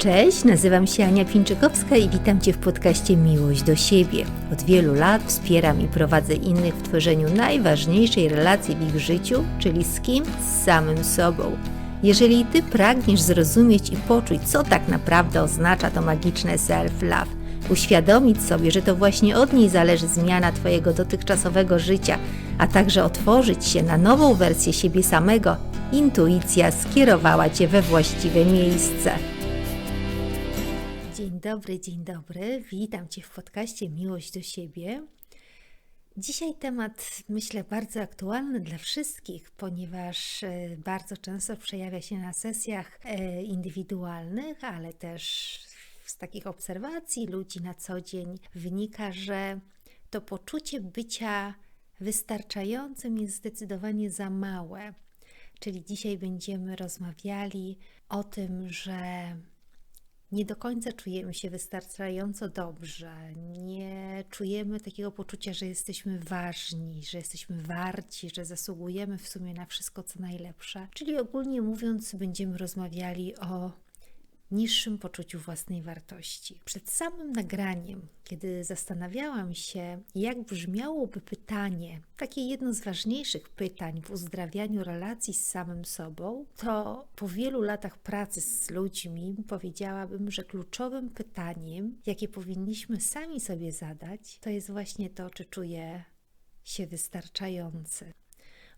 Cześć, nazywam się Ania Pińczykowska i witam Cię w podcaście Miłość do siebie. Od wielu lat wspieram i prowadzę innych w tworzeniu najważniejszej relacji w ich życiu, czyli z kim? Z samym sobą. Jeżeli Ty pragniesz zrozumieć i poczuć, co tak naprawdę oznacza to magiczne self-love, uświadomić sobie, że to właśnie od niej zależy zmiana Twojego dotychczasowego życia, a także otworzyć się na nową wersję siebie samego, intuicja skierowała Cię we właściwe miejsce. Dobry, dzień dobry. Witam Cię w podcaście Miłość do siebie. Dzisiaj temat, myślę, bardzo aktualny dla wszystkich, ponieważ e, bardzo często przejawia się na sesjach e, indywidualnych, ale też z takich obserwacji ludzi na co dzień wynika, że to poczucie bycia wystarczającym jest zdecydowanie za małe. Czyli dzisiaj będziemy rozmawiali o tym, że nie do końca czujemy się wystarczająco dobrze, nie czujemy takiego poczucia, że jesteśmy ważni, że jesteśmy warci, że zasługujemy w sumie na wszystko, co najlepsze. Czyli ogólnie mówiąc, będziemy rozmawiali o niższym poczuciu własnej wartości. Przed samym nagraniem, kiedy zastanawiałam się, jak brzmiałoby pytanie, takie jedno z ważniejszych pytań w uzdrawianiu relacji z samym sobą, to po wielu latach pracy z ludźmi powiedziałabym, że kluczowym pytaniem, jakie powinniśmy sami sobie zadać, to jest właśnie to, czy czuję się wystarczający.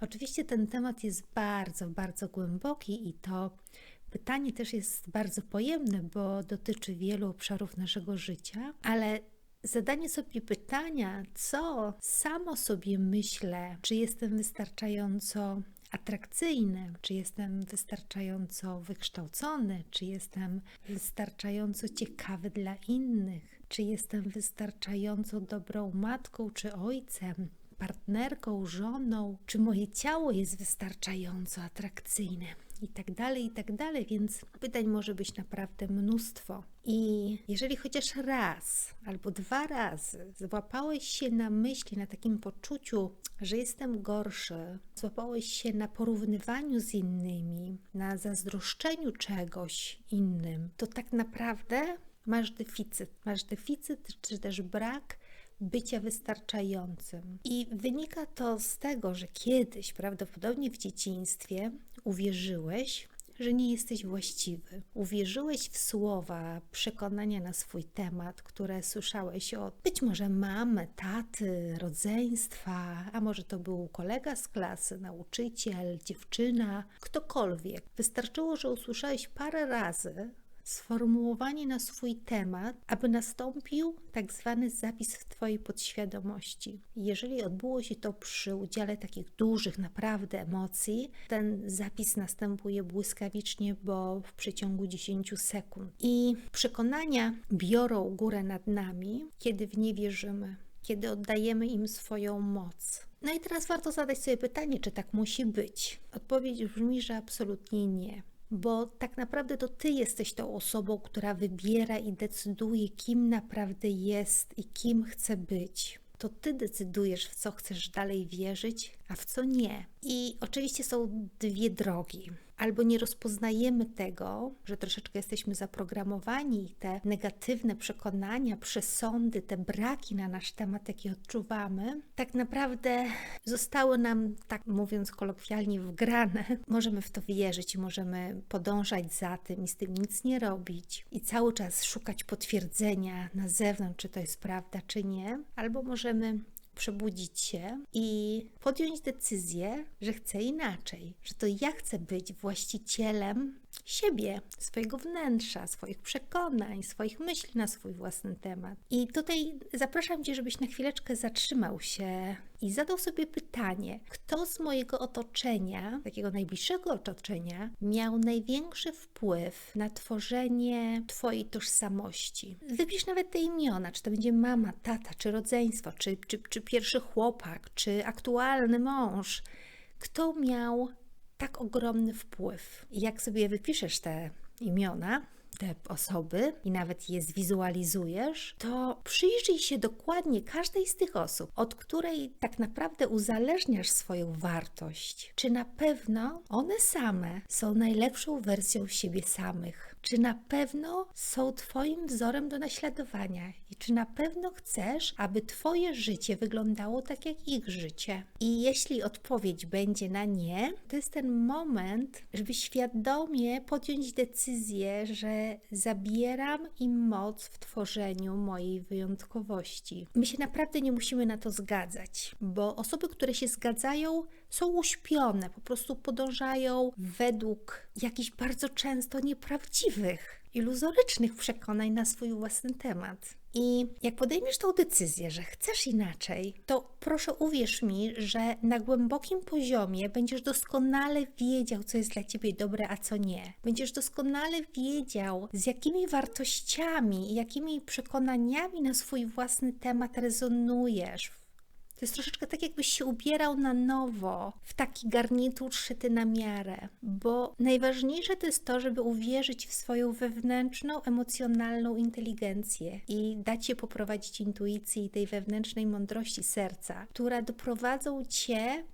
Oczywiście ten temat jest bardzo, bardzo głęboki i to Pytanie też jest bardzo pojemne, bo dotyczy wielu obszarów naszego życia, ale zadanie sobie pytania, co samo sobie myślę, czy jestem wystarczająco atrakcyjny, czy jestem wystarczająco wykształcony, czy jestem wystarczająco ciekawy dla innych, czy jestem wystarczająco dobrą matką czy ojcem, partnerką, żoną, czy moje ciało jest wystarczająco atrakcyjne i tak dalej, i tak dalej, więc pytań może być naprawdę mnóstwo. I jeżeli chociaż raz albo dwa razy złapałeś się na myśli, na takim poczuciu, że jestem gorszy, złapałeś się na porównywaniu z innymi, na zazdroszczeniu czegoś innym, to tak naprawdę masz deficyt. Masz deficyt czy też brak bycia wystarczającym. I wynika to z tego, że kiedyś, prawdopodobnie w dzieciństwie, uwierzyłeś, że nie jesteś właściwy. Uwierzyłeś w słowa, przekonania na swój temat, które słyszałeś od być może mamy, taty, rodzeństwa, a może to był kolega z klasy, nauczyciel, dziewczyna, ktokolwiek. Wystarczyło, że usłyszałeś parę razy sformułowanie na swój temat, aby nastąpił tak zwany zapis w Twojej podświadomości. Jeżeli odbyło się to przy udziale takich dużych naprawdę emocji, ten zapis następuje błyskawicznie, bo w przeciągu 10 sekund. I przekonania biorą górę nad nami, kiedy w nie wierzymy, kiedy oddajemy im swoją moc. No i teraz warto zadać sobie pytanie, czy tak musi być. Odpowiedź brzmi, że absolutnie nie bo tak naprawdę to ty jesteś tą osobą, która wybiera i decyduje, kim naprawdę jest i kim chce być. To ty decydujesz, w co chcesz dalej wierzyć, a w co nie. I oczywiście są dwie drogi albo nie rozpoznajemy tego, że troszeczkę jesteśmy zaprogramowani i te negatywne przekonania, przesądy, te braki na nasz temat, jakie odczuwamy, tak naprawdę zostały nam, tak mówiąc kolokwialnie, wgrane. Możemy w to wierzyć i możemy podążać za tym i z tym nic nie robić i cały czas szukać potwierdzenia na zewnątrz, czy to jest prawda, czy nie, albo możemy przebudzić się i podjąć decyzję, że chcę inaczej, że to ja chcę być właścicielem siebie, swojego wnętrza, swoich przekonań, swoich myśli na swój własny temat. I tutaj zapraszam Cię, żebyś na chwileczkę zatrzymał się i zadał sobie pytanie, kto z mojego otoczenia, takiego najbliższego otoczenia, miał największy wpływ na tworzenie Twojej tożsamości. Wypisz nawet te imiona, czy to będzie mama, tata, czy rodzeństwo, czy, czy, czy pierwszy chłopak, czy aktualny mąż. Kto miał tak ogromny wpływ. Jak sobie wypiszesz te imiona, te osoby i nawet je zwizualizujesz, to przyjrzyj się dokładnie każdej z tych osób, od której tak naprawdę uzależniasz swoją wartość. Czy na pewno one same są najlepszą wersją siebie samych? Czy na pewno są Twoim wzorem do naśladowania i czy na pewno chcesz, aby Twoje życie wyglądało tak jak ich życie? I jeśli odpowiedź będzie na nie, to jest ten moment, żeby świadomie podjąć decyzję, że zabieram im moc w tworzeniu mojej wyjątkowości. My się naprawdę nie musimy na to zgadzać, bo osoby, które się zgadzają, są uśpione, po prostu podążają według jakichś bardzo często nieprawdziwych, iluzorycznych przekonań na swój własny temat. I jak podejmiesz tą decyzję, że chcesz inaczej, to proszę uwierz mi, że na głębokim poziomie będziesz doskonale wiedział, co jest dla ciebie dobre, a co nie. Będziesz doskonale wiedział, z jakimi wartościami i jakimi przekonaniami na swój własny temat rezonujesz, to jest troszeczkę tak, jakbyś się ubierał na nowo w taki garnitur szyty na miarę, bo najważniejsze to jest to, żeby uwierzyć w swoją wewnętrzną, emocjonalną inteligencję i dać się poprowadzić intuicji i tej wewnętrznej mądrości serca, która doprowadzą cię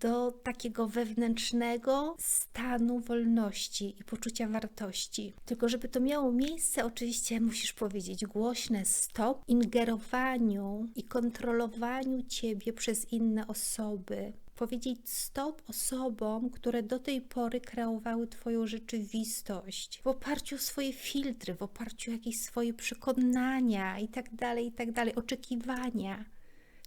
do takiego wewnętrznego stanu wolności i poczucia wartości. Tylko, żeby to miało miejsce, oczywiście musisz powiedzieć głośne stop ingerowaniu i kontrolowaniu ciebie przez inne osoby. Powiedzieć stop osobom, które do tej pory kreowały Twoją rzeczywistość w oparciu o swoje filtry, w oparciu o jakieś swoje przekonania i tak dalej, i tak oczekiwania.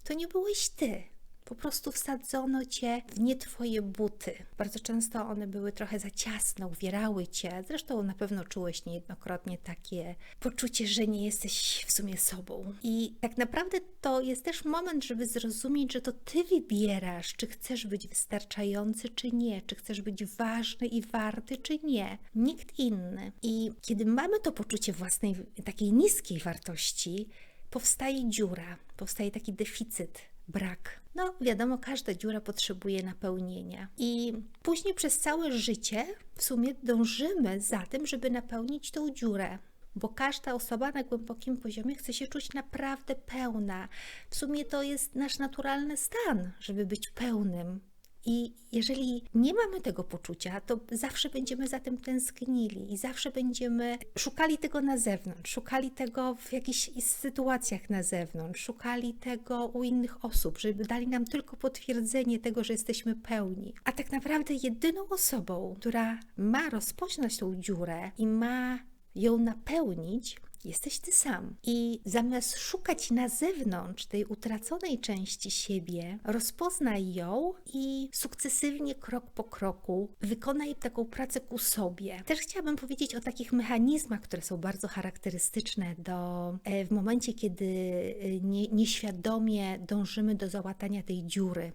To nie byłeś Ty po prostu wsadzono cię w nie twoje buty. Bardzo często one były trochę za ciasne, uwierały cię. Zresztą na pewno czułeś niejednokrotnie takie poczucie, że nie jesteś w sumie sobą. I tak naprawdę to jest też moment, żeby zrozumieć, że to ty wybierasz, czy chcesz być wystarczający, czy nie, czy chcesz być ważny i warty, czy nie. Nikt inny. I kiedy mamy to poczucie własnej takiej niskiej wartości, powstaje dziura, powstaje taki deficyt brak. No, wiadomo, każda dziura potrzebuje napełnienia. I później przez całe życie w sumie dążymy za tym, żeby napełnić tą dziurę. Bo każda osoba na głębokim poziomie chce się czuć naprawdę pełna. W sumie to jest nasz naturalny stan, żeby być pełnym, i jeżeli nie mamy tego poczucia, to zawsze będziemy za tym tęsknili i zawsze będziemy szukali tego na zewnątrz, szukali tego w jakichś sytuacjach na zewnątrz, szukali tego u innych osób, żeby dali nam tylko potwierdzenie tego, że jesteśmy pełni. A tak naprawdę jedyną osobą, która ma rozpoznać tą dziurę i ma ją napełnić, jesteś ty sam. I zamiast szukać na zewnątrz tej utraconej części siebie, rozpoznaj ją i sukcesywnie, krok po kroku, wykonaj taką pracę ku sobie. Też chciałabym powiedzieć o takich mechanizmach, które są bardzo charakterystyczne do, e, w momencie, kiedy e, nie, nieświadomie dążymy do załatania tej dziury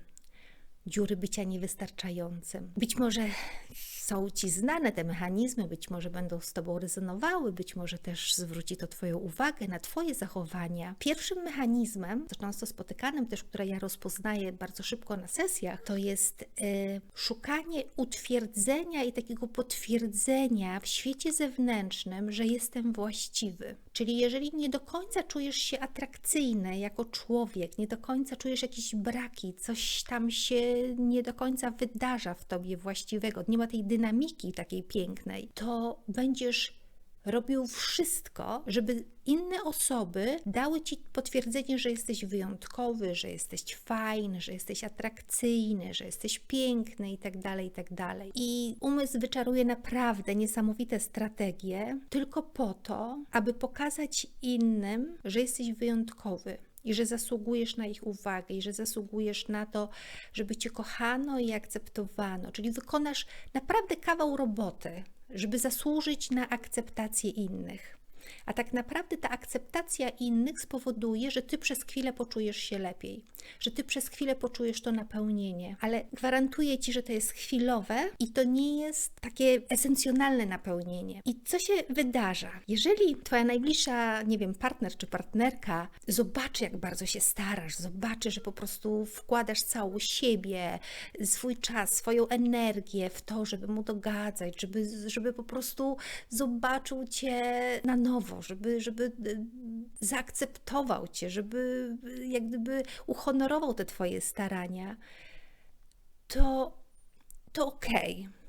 dziury bycia niewystarczającym. Być może są Ci znane te mechanizmy, być może będą z Tobą rezonowały, być może też zwróci to Twoją uwagę na Twoje zachowania. Pierwszym mechanizmem, często spotykanym też, które ja rozpoznaję bardzo szybko na sesjach, to jest y, szukanie utwierdzenia i takiego potwierdzenia w świecie zewnętrznym, że jestem właściwy. Czyli jeżeli nie do końca czujesz się atrakcyjny jako człowiek, nie do końca czujesz jakieś braki, coś tam się nie do końca wydarza w tobie właściwego, nie ma tej dynamiki takiej pięknej, to będziesz robił wszystko, żeby inne osoby dały ci potwierdzenie, że jesteś wyjątkowy, że jesteś fajny, że jesteś atrakcyjny, że jesteś piękny i tak dalej, i tak. I umysł wyczaruje naprawdę niesamowite strategie tylko po to, aby pokazać innym, że jesteś wyjątkowy i że zasługujesz na ich uwagę, i że zasługujesz na to, żeby cię kochano i akceptowano. Czyli wykonasz naprawdę kawał roboty, żeby zasłużyć na akceptację innych. A tak naprawdę ta akceptacja innych spowoduje, że ty przez chwilę poczujesz się lepiej, że ty przez chwilę poczujesz to napełnienie, ale gwarantuję ci, że to jest chwilowe i to nie jest takie esencjonalne napełnienie. I co się wydarza? Jeżeli twoja najbliższa, nie wiem, partner czy partnerka zobaczy, jak bardzo się starasz, zobaczy, że po prostu wkładasz całą siebie, swój czas, swoją energię w to, żeby mu dogadzać, żeby, żeby po prostu zobaczył cię na nowo, żeby, żeby e, zaakceptował cię, żeby jak gdyby uhonorował te twoje starania, to, to okej. Okay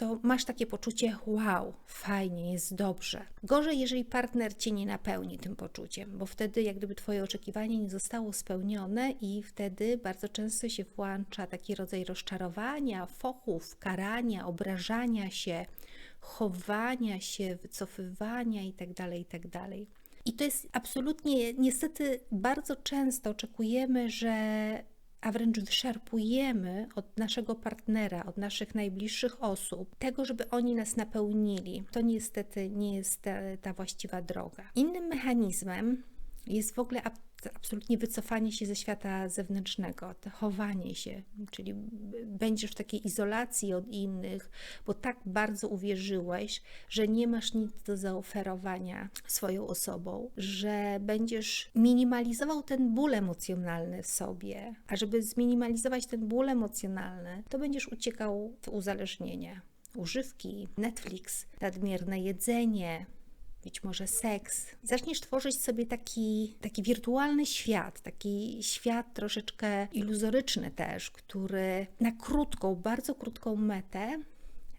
to masz takie poczucie, wow, fajnie, jest dobrze. Gorzej, jeżeli partner cię nie napełni tym poczuciem, bo wtedy jak gdyby twoje oczekiwanie nie zostało spełnione i wtedy bardzo często się włącza taki rodzaj rozczarowania, fochów, karania, obrażania się, chowania się, wycofywania itd., tak itd. Tak I to jest absolutnie, niestety bardzo często oczekujemy, że a wręcz wyszarpujemy od naszego partnera, od naszych najbliższych osób, tego, żeby oni nas napełnili. To niestety nie jest ta, ta właściwa droga. Innym mechanizmem jest w ogóle absolutnie wycofanie się ze świata zewnętrznego, to chowanie się, czyli będziesz w takiej izolacji od innych, bo tak bardzo uwierzyłeś, że nie masz nic do zaoferowania swoją osobą, że będziesz minimalizował ten ból emocjonalny w sobie, a żeby zminimalizować ten ból emocjonalny, to będziesz uciekał w uzależnienie. Używki, Netflix, nadmierne jedzenie, być może seks. Zaczniesz tworzyć sobie taki, taki wirtualny świat, taki świat troszeczkę iluzoryczny też, który na krótką, bardzo krótką metę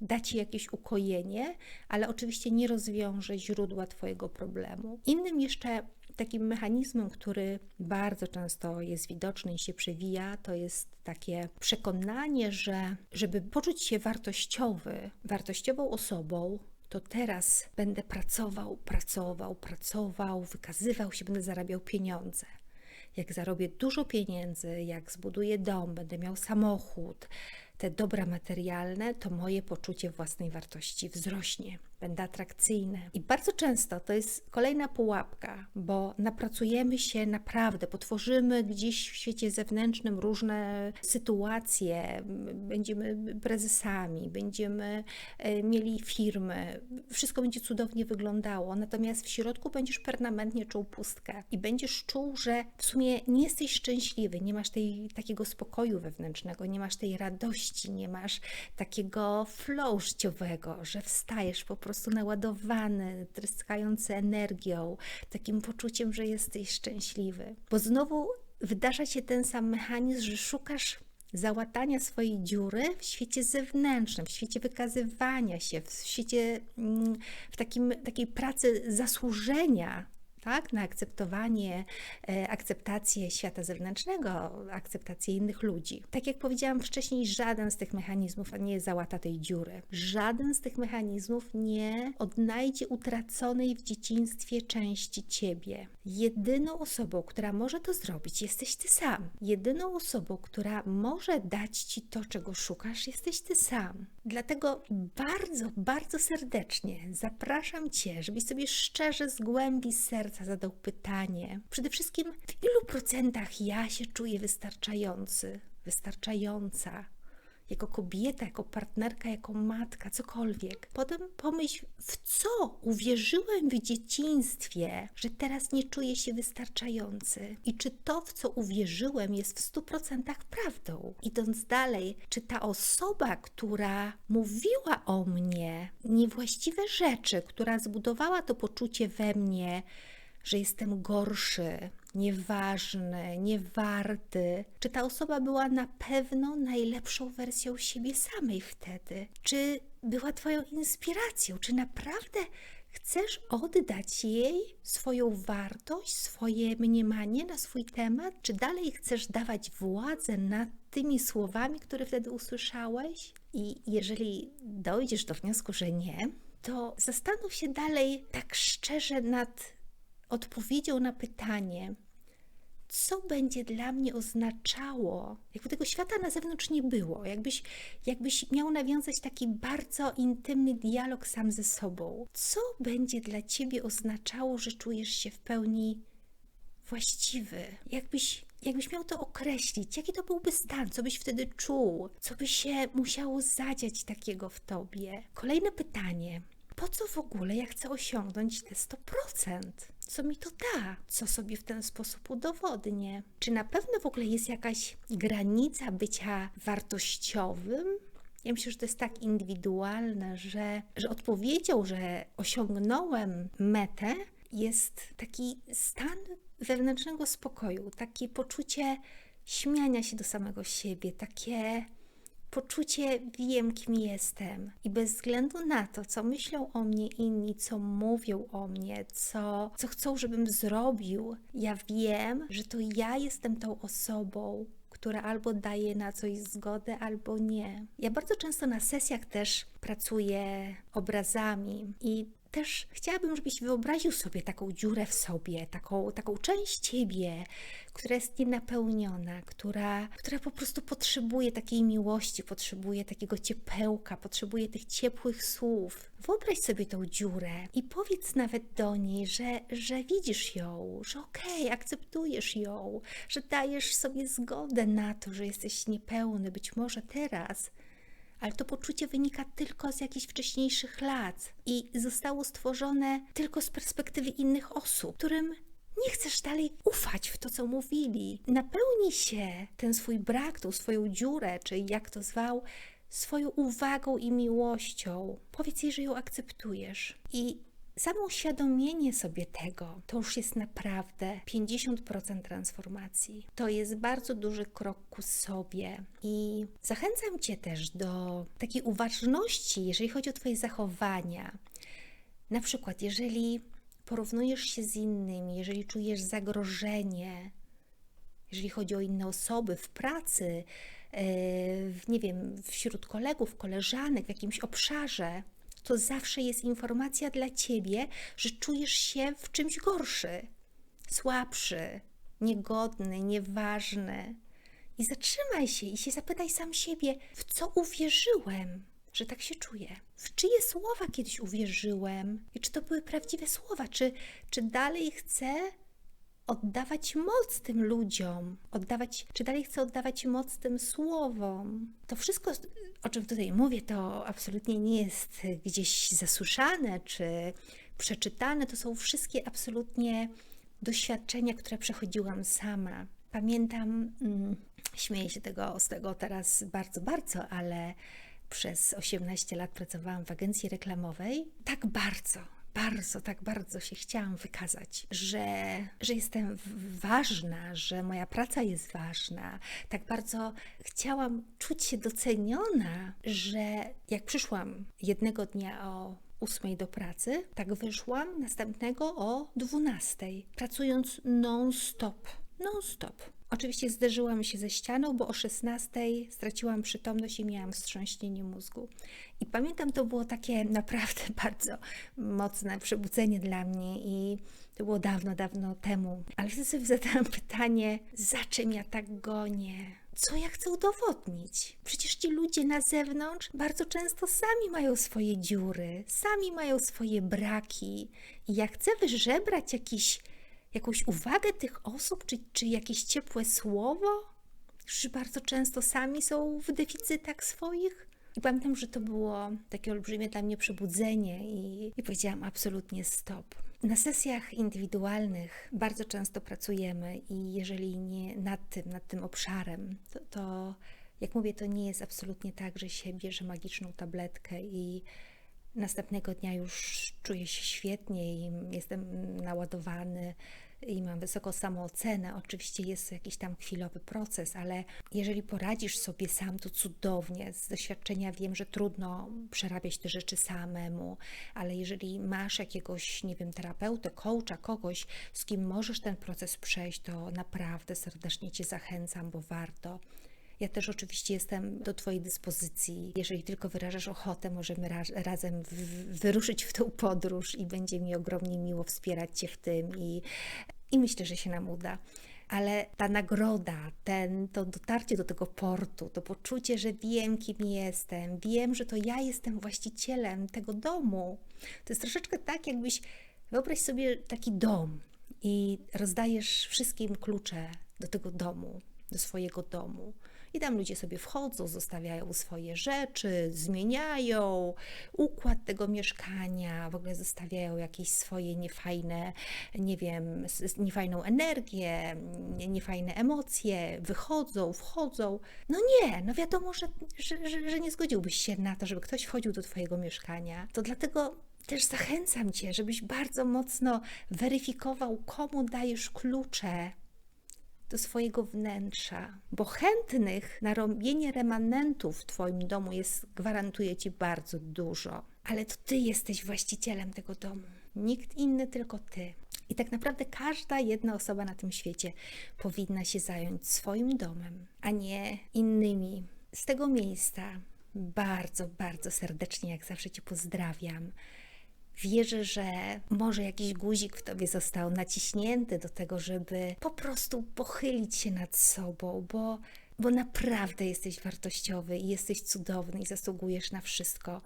da ci jakieś ukojenie, ale oczywiście nie rozwiąże źródła Twojego problemu. Innym jeszcze takim mechanizmem, który bardzo często jest widoczny i się przewija, to jest takie przekonanie, że żeby poczuć się wartościowy, wartościową osobą, to teraz będę pracował, pracował, pracował, wykazywał się, będę zarabiał pieniądze. Jak zarobię dużo pieniędzy, jak zbuduję dom, będę miał samochód, te dobra materialne, to moje poczucie własnej wartości wzrośnie będę atrakcyjny. I bardzo często to jest kolejna pułapka, bo napracujemy się naprawdę, potworzymy gdzieś w świecie zewnętrznym różne sytuacje, będziemy prezesami, będziemy e, mieli firmy, wszystko będzie cudownie wyglądało, natomiast w środku będziesz permanentnie czuł pustkę i będziesz czuł, że w sumie nie jesteś szczęśliwy, nie masz tej, takiego spokoju wewnętrznego, nie masz tej radości, nie masz takiego flow życiowego, że wstajesz po prostu prostu naładowany, tryskający energią, takim poczuciem, że jesteś szczęśliwy. Bo znowu wydarza się ten sam mechanizm, że szukasz załatania swojej dziury w świecie zewnętrznym, w świecie wykazywania się, w świecie, mm, w takim, takiej pracy zasłużenia tak? na akceptowanie, e, akceptację świata zewnętrznego, akceptację innych ludzi. Tak jak powiedziałam wcześniej, żaden z tych mechanizmów nie załata tej dziury. Żaden z tych mechanizmów nie odnajdzie utraconej w dzieciństwie części ciebie. Jedyną osobą, która może to zrobić, jesteś ty sam. Jedyną osobą, która może dać ci to, czego szukasz, jesteś ty sam. Dlatego bardzo, bardzo serdecznie zapraszam cię, żebyś sobie szczerze z głębi serca zadał pytanie. Przede wszystkim, w ilu procentach ja się czuję wystarczający, wystarczająca? Jako kobieta, jako partnerka, jako matka, cokolwiek. Potem pomyśl, w co uwierzyłem w dzieciństwie, że teraz nie czuję się wystarczający. I czy to, w co uwierzyłem, jest w stu procentach prawdą. Idąc dalej, czy ta osoba, która mówiła o mnie niewłaściwe rzeczy, która zbudowała to poczucie we mnie, że jestem gorszy, nieważny, niewarty? Czy ta osoba była na pewno najlepszą wersją siebie samej wtedy? Czy była Twoją inspiracją? Czy naprawdę chcesz oddać jej swoją wartość, swoje mniemanie na swój temat? Czy dalej chcesz dawać władzę nad tymi słowami, które wtedy usłyszałeś? I jeżeli dojdziesz do wniosku, że nie, to zastanów się dalej tak szczerze nad odpowiedzią na pytanie, co będzie dla mnie oznaczało, jakby tego świata na zewnątrz nie było, jakbyś, jakbyś miał nawiązać taki bardzo intymny dialog sam ze sobą. Co będzie dla ciebie oznaczało, że czujesz się w pełni właściwy? Jakbyś, jakbyś miał to określić, jaki to byłby stan, co byś wtedy czuł, co by się musiało zadziać takiego w tobie? Kolejne pytanie. Po co w ogóle ja chcę osiągnąć te 100%? Co mi to da? Co sobie w ten sposób udowodnię? Czy na pewno w ogóle jest jakaś granica bycia wartościowym? Ja myślę, że to jest tak indywidualne, że, że odpowiedzią, że osiągnąłem metę, jest taki stan wewnętrznego spokoju, takie poczucie śmiania się do samego siebie, takie poczucie wiem, kim jestem. I bez względu na to, co myślą o mnie inni, co mówią o mnie, co, co chcą, żebym zrobił, ja wiem, że to ja jestem tą osobą, która albo daje na coś zgodę, albo nie. Ja bardzo często na sesjach też pracuję obrazami i też chciałabym, żebyś wyobraził sobie taką dziurę w sobie, taką, taką część ciebie, która jest nienapełniona, która, która po prostu potrzebuje takiej miłości, potrzebuje takiego ciepełka, potrzebuje tych ciepłych słów. Wyobraź sobie tą dziurę i powiedz nawet do niej, że, że widzisz ją, że okej, okay, akceptujesz ją, że dajesz sobie zgodę na to, że jesteś niepełny, być może teraz ale to poczucie wynika tylko z jakichś wcześniejszych lat i zostało stworzone tylko z perspektywy innych osób, którym nie chcesz dalej ufać w to, co mówili. Napełni się ten swój brak, tą swoją dziurę, czy jak to zwał, swoją uwagą i miłością. Powiedz jej, że ją akceptujesz. I Samo uświadomienie sobie tego to już jest naprawdę 50% transformacji. To jest bardzo duży krok ku sobie i zachęcam Cię też do takiej uważności, jeżeli chodzi o Twoje zachowania. Na przykład, jeżeli porównujesz się z innymi, jeżeli czujesz zagrożenie, jeżeli chodzi o inne osoby w pracy, e, w, nie wiem, wśród kolegów, koleżanek, w jakimś obszarze, to zawsze jest informacja dla ciebie, że czujesz się w czymś gorszy, słabszy, niegodny, nieważny. I zatrzymaj się i się zapytaj sam siebie, w co uwierzyłem, że tak się czuję. W czyje słowa kiedyś uwierzyłem i czy to były prawdziwe słowa, czy, czy dalej chcę oddawać moc tym ludziom, oddawać, czy dalej chcę oddawać moc tym słowom. To wszystko, o czym tutaj mówię, to absolutnie nie jest gdzieś zasłyszane czy przeczytane. To są wszystkie absolutnie doświadczenia, które przechodziłam sama. Pamiętam, mm, śmieję się tego, z tego teraz bardzo, bardzo, ale przez 18 lat pracowałam w agencji reklamowej. Tak bardzo, bardzo, tak bardzo się chciałam wykazać, że, że jestem ważna, że moja praca jest ważna. Tak bardzo chciałam czuć się doceniona, że jak przyszłam jednego dnia o ósmej do pracy, tak wyszłam następnego o dwunastej, pracując non-stop. Non-stop. Oczywiście zderzyłam się ze ścianą, bo o 16 straciłam przytomność i miałam wstrząśnienie mózgu. I pamiętam, to było takie naprawdę bardzo mocne przebudzenie dla mnie i to było dawno, dawno temu. Ale wtedy sobie zadałam pytanie, za czym ja tak gonię? Co ja chcę udowodnić? Przecież ci ludzie na zewnątrz bardzo często sami mają swoje dziury, sami mają swoje braki. I ja chcę wyżebrać jakiś jakąś uwagę tych osób, czy, czy jakieś ciepłe słowo, że bardzo często sami są w deficytach swoich. I pamiętam, że to było takie olbrzymie dla mnie przebudzenie i, i powiedziałam absolutnie stop. Na sesjach indywidualnych bardzo często pracujemy i jeżeli nie nad tym, nad tym obszarem, to, to jak mówię, to nie jest absolutnie tak, że się bierze magiczną tabletkę i następnego dnia już czuję się świetnie i jestem naładowany i mam wysoką samoocenę. Oczywiście jest jakiś tam chwilowy proces, ale jeżeli poradzisz sobie sam, to cudownie. Z doświadczenia wiem, że trudno przerabiać te rzeczy samemu, ale jeżeli masz jakiegoś, nie wiem, terapeutę, coacha, kogoś, z kim możesz ten proces przejść, to naprawdę serdecznie Cię zachęcam, bo warto. Ja też oczywiście jestem do Twojej dyspozycji. Jeżeli tylko wyrażasz ochotę, możemy ra razem wyruszyć w tą podróż i będzie mi ogromnie miło wspierać Cię w tym i, i myślę, że się nam uda. ale ta nagroda, ten, to dotarcie do tego portu, to poczucie, że wiem, kim jestem, wiem, że to ja jestem właścicielem tego domu. To jest troszeczkę tak, jakbyś wyobraź sobie taki dom i rozdajesz wszystkim klucze do tego domu, do swojego domu. I tam ludzie sobie wchodzą, zostawiają swoje rzeczy, zmieniają układ tego mieszkania, w ogóle zostawiają jakieś swoje niefajne, nie wiem, niefajną energię, nie- niefajne emocje, wychodzą, wchodzą. No nie, no wiadomo, że, że, że, że nie zgodziłbyś się na to, żeby ktoś wchodził do Twojego mieszkania. To dlatego też zachęcam Cię, żebyś bardzo mocno weryfikował, komu dajesz klucze do swojego wnętrza, bo chętnych na robienie remanentów w Twoim domu jest, gwarantuję Ci, bardzo dużo. Ale to Ty jesteś właścicielem tego domu. Nikt inny, tylko Ty. I tak naprawdę każda jedna osoba na tym świecie powinna się zająć swoim domem, a nie innymi. Z tego miejsca bardzo, bardzo serdecznie, jak zawsze Cię pozdrawiam. Wierzę, że może jakiś guzik w tobie został naciśnięty do tego, żeby po prostu pochylić się nad sobą, bo, bo naprawdę jesteś wartościowy i jesteś cudowny i zasługujesz na wszystko.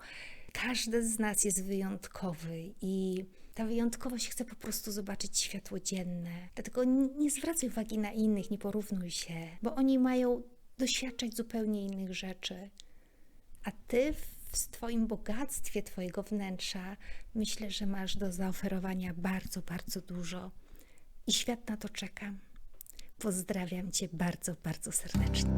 Każdy z nas jest wyjątkowy i ta wyjątkowość chce po prostu zobaczyć światło dzienne. Dlatego nie zwracaj uwagi na innych, nie porównuj się, bo oni mają doświadczać zupełnie innych rzeczy. A ty w Twoim bogactwie, Twojego wnętrza, myślę, że masz do zaoferowania bardzo, bardzo dużo. I świat na to czeka. Pozdrawiam Cię bardzo, bardzo serdecznie.